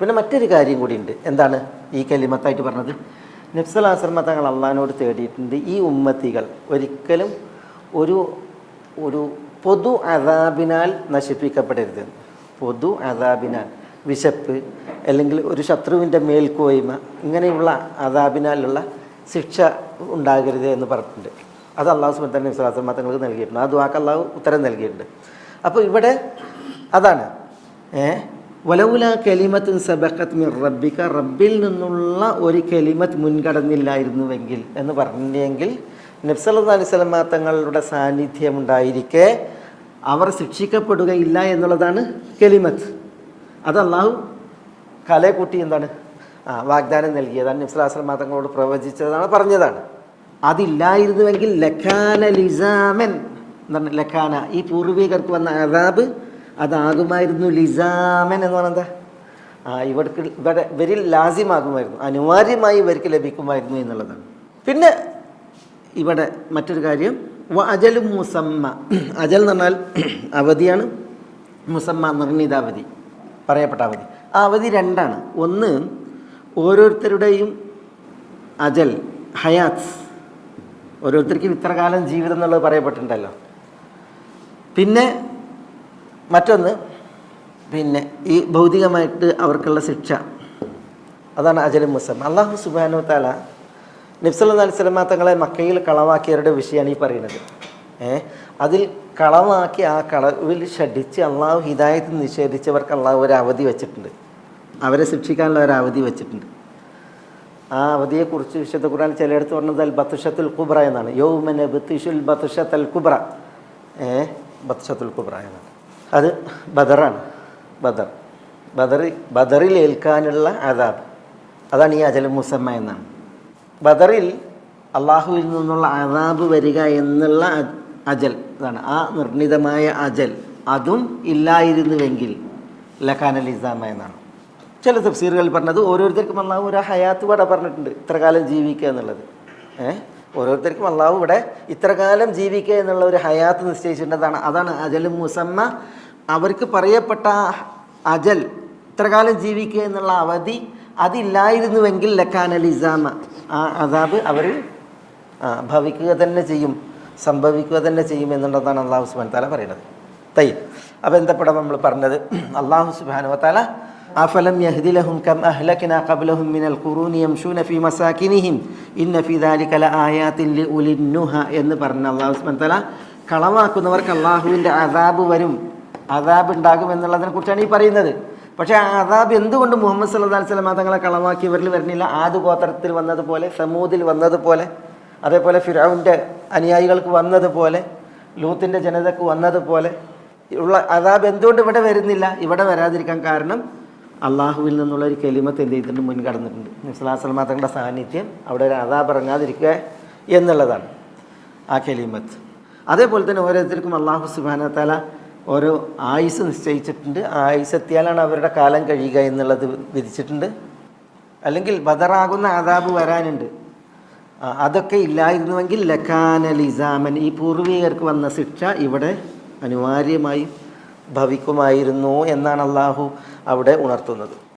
പിന്നെ മറ്റൊരു കാര്യം കൂടിയുണ്ട്. എന്താണ് ഈ കലിമത്തായിട്ട് പറഞ്ഞത്? നബ്സലാശ്രമ തങ്ങൾ അള്ളഹാനോട് തേടിയിട്ടുണ്ട് ഈ ഉമ്മത്തികൾ ഒരിക്കലും ഒരു ഒരു പൊതു അതാബിനാൽ നശിപ്പിക്കപ്പെടരുത്. പൊതു അതാബിനാൽ വിശപ്പ് അല്ലെങ്കിൽ ഒരു ശത്രുവിന്റെ മേൽക്കോയ്മ ഇങ്ങനെയുള്ള അതാബിനാലുള്ള ശിക്ഷ ഉണ്ടാകരുത് എന്ന് പറഞ്ഞിട്ടുണ്ട്. അത് അള്ളാഹു സുബത്തൻ നബ്സലാശ്രമ തങ്ങൾക്ക് നൽകിയിട്ടുണ്ട്. ആ ദുവാക്ക് അള്ളാഹു ഉത്തരം നൽകിയിട്ടുണ്ട്. അപ്പോൾ ഇവിടെ അതാണ്. ഏ വലൗല കലിമത്ത് സബക്കത്ത് മിർ റബ്ബിക്ക റബ്ബിൽ നിന്നുള്ള ഒരു കലിമത്ത് മുൻകടന്നില്ലായിരുന്നുവെങ്കിൽ എന്ന് പറഞ്ഞെങ്കിൽ നബ്സല്ലാ അലൈഹി സ്വലമ തങ്ങളുടെ സാന്നിധ്യം ഉണ്ടായിരിക്കെ അവർ ശിക്ഷിക്കപ്പെടുകയില്ല എന്നുള്ളതാണ് കലിമത്ത്. അത് അള്ളാഹു കലയെ കൂട്ടി എന്താണ്? ആ വാഗ്ദാനം നൽകിയതാണ്. നബ്സലാസ്ലമ തങ്ങളോട് പ്രവചിച്ചതാണ് പറഞ്ഞതാണ്. അതില്ലായിരുന്നുവെങ്കിൽ ലഖാന ലിസാമൻ എന്താണ് ലഖാന ഈ പൂർവികർക്ക് വന്ന അതാബ് അതാകുമായിരുന്നു ലിസാമൻ എന്ന് പറഞ്ഞാൽ ആ ഇവർക്ക് ഇവിടെ ഇവരിൽ ലാസിമാകുമായിരുന്നു. അനിവാര്യമായി ഇവർക്ക് ലഭിക്കുമായിരുന്നു എന്നുള്ളതാണ്. പിന്നെ ഇവിടെ മറ്റൊരു കാര്യം അജലും മുസമ്മ. അജൽ എന്ന് പറഞ്ഞാൽ അവധിയാണ്. മുസമ്മ നിർണിത അവധി പറയപ്പെട്ട അവധി. ആ അവധി രണ്ടാണ്. ഒന്ന് ഓരോരുത്തരുടെയും അജൽ ഹയാത്ത്. ഓരോരുത്തർക്കും ഇത്ര കാലം ജീവിതം എന്നുള്ളത് പറയപ്പെട്ടിട്ടുണ്ടല്ലോ. പിന്നെ മറ്റൊന്ന് പിന്നെ ഈ ഭൗതികമായിട്ട് അവർക്കുള്ള ശിക്ഷ. അതാണ് അജലും മുസം അള്ളാഹു സുബാനു താല നബ്സല്ലാ അലൈഹി സ്വലമ തങ്ങളെ മക്കയിൽ കളവാക്കിയവരുടെ വിഷയമാണ് ഈ പറയുന്നത്. ഏ? അതിൽ കളവാക്കി ആ കളവിൽ ഷഡിച്ച് അള്ളാഹു ഹിദായത്ത് നിഷേധിച്ചവർക്ക് അള്ളാഹു ഒരു അവധി വെച്ചിട്ടുണ്ട്. അവരെ ശിക്ഷിക്കാനുള്ള ഒരു അവധി വെച്ചിട്ടുണ്ട്. ആ അവധിയെക്കുറിച്ച് വിശുദ്ധ ഖുർആൻ ചിലയിടത്ത് പറഞ്ഞത് അൽ ബത്തുഷത്തുൽ കുബ്ര എന്നാണ്. യൗമന ബത്തുഷുൽ ബത്തുഷത്ത് അൽ കുബ്ര. ഏ? ബത്തുഷത്തുൽ കുബ്ര എന്നാണ്. അത് ബദറാണ്. ബദർ. ബദറി ബദറിൽ ഏൽക്കാനുള്ള ആദാബ്. അതാണ് ഈ അജൽ മുസമ്മ എന്നാണ്. ബദറിൽ അള്ളാഹുവിൽ നിന്നുള്ള ആദാബ് വരിക എന്നുള്ള അജൽ. അതാണ് ആ നിർണിതമായ അജൽ. അതും ഇല്ലായിരുന്നുവെങ്കിൽ ലഖാനൽ ഇസാമ എന്നാണ്. ചില തഫ്സീറുകൾ പറഞ്ഞത് ഓരോരുത്തർക്കും അള്ളാഹു ഒരു ഹയാത്ത് ഇവിടെ പറഞ്ഞിട്ടുണ്ട്. ഇത്ര കാലം ജീവിക്കുക എന്നുള്ളത്. ഏഹ് ഓരോരുത്തർക്കും അള്ളാഹു ഇവിടെ ഇത്ര കാലം ജീവിക്കുക എന്നുള്ള ഒരു ഹയാത്ത് നിശ്ചയിച്ചിട്ടുള്ളതാണ് അതാണ് അജൽ മുസമ്മ അവർക്ക് പറയപ്പെട്ട അജൽ ഇത്രകാലം ജീവിക്കുക എന്നുള്ള അവധി അതില്ലായിരുന്നുവെങ്കിൽ ലഖാനൽ ഇസാമ. ആ അതാബ് അവർ ഭവിക്കുക തന്നെ ചെയ്യും സംഭവിക്കുക തന്നെ ചെയ്യും എന്നുള്ളതാണ് അള്ളാഹു സുബാൻ താല പറയുന്നത്. തൈ അപ്പോൾ എന്തപ്പെടാം നമ്മൾ പറഞ്ഞത്? അള്ളാഹു സുബാനുവ താല അഫലം യഹ്ദിലഹും കം അഹ്ലകിന ഖബ്ലഹും മിനൽ ഖുറൂനി യംശൂന ഫീ മസാകിനിഹിം ഇന്ന ഫീ ദാലിക ലആയാത്തിൻ നുഹ എന്ന് പറഞ്ഞു അല്ലാഹു സുബ്ഹാനഹു തആല കളവാക്കുന്നവർക്ക് അള്ളാഹുവിന്റെ അദാബ് വരും. അദാബ് ഉണ്ടാകും എന്നുള്ളതിനെ കുറിച്ചാണ് ഈ പറയുന്നത്. പക്ഷേ ആ അദാബ് എന്തുകൊണ്ട് മുഹമ്മദ് സല്ലല്ലാഹു അലൈഹി വസല്ലം തങ്ങളെ കളവാക്കിയവരിൽ വരുന്നില്ല? ആദ് ഗോത്രത്തിൽ വന്നതുപോലെ സമൂദിൽ വന്നതുപോലെ അതേപോലെ ഫിറൗന്റെ അനുയായികൾക്ക് വന്നതുപോലെ ലൂത്തിന്റെ ജനതക്ക് വന്നതുപോലെ ഉള്ള അദാബ് എന്തുകൊണ്ട് ഇവിടെ വരുന്നില്ല? ഇവിടെ വരാതിരിക്കാൻ കാരണം അള്ളാഹുവിൽ നിന്നുള്ള ഒരു കെലിമത്ത് എന്ത് ചെയ്തിട്ടുണ്ട്? മുൻകടന്നിട്ടുണ്ട് നിസ്ലാസ്ലമ തങ്ങളുടെ സാന്നിധ്യം അവിടെ ഒരു അതാ ഇറങ്ങാതിരിക്കുക എന്നുള്ളതാണ് ആ കെലിമത്ത്. അതേപോലെ തന്നെ ഓരോരുത്തർക്കും അള്ളാഹു സുബാന തല ഓരോ ആയുസ് നിശ്ചയിച്ചിട്ടുണ്ട്. ആ ആയുസ് എത്തിയാലാണ് അവരുടെ കാലം കഴിയുക എന്നുള്ളത് വിധിച്ചിട്ടുണ്ട്. അല്ലെങ്കിൽ ബദറാകുന്ന ആദാബ് വരാനുണ്ട്. അതൊക്കെ ഇല്ലായിരുന്നുവെങ്കിൽ ലഖാന ലിസാമൻ ഈ പൂർവികർക്ക് വന്ന ശിക്ഷ ഇവിടെ അനിവാര്യമായും ഭവിക്കുമായിരുന്നു എന്നാണ് അള്ളാഹു അവിടെ ഉണർത്തുന്നത്.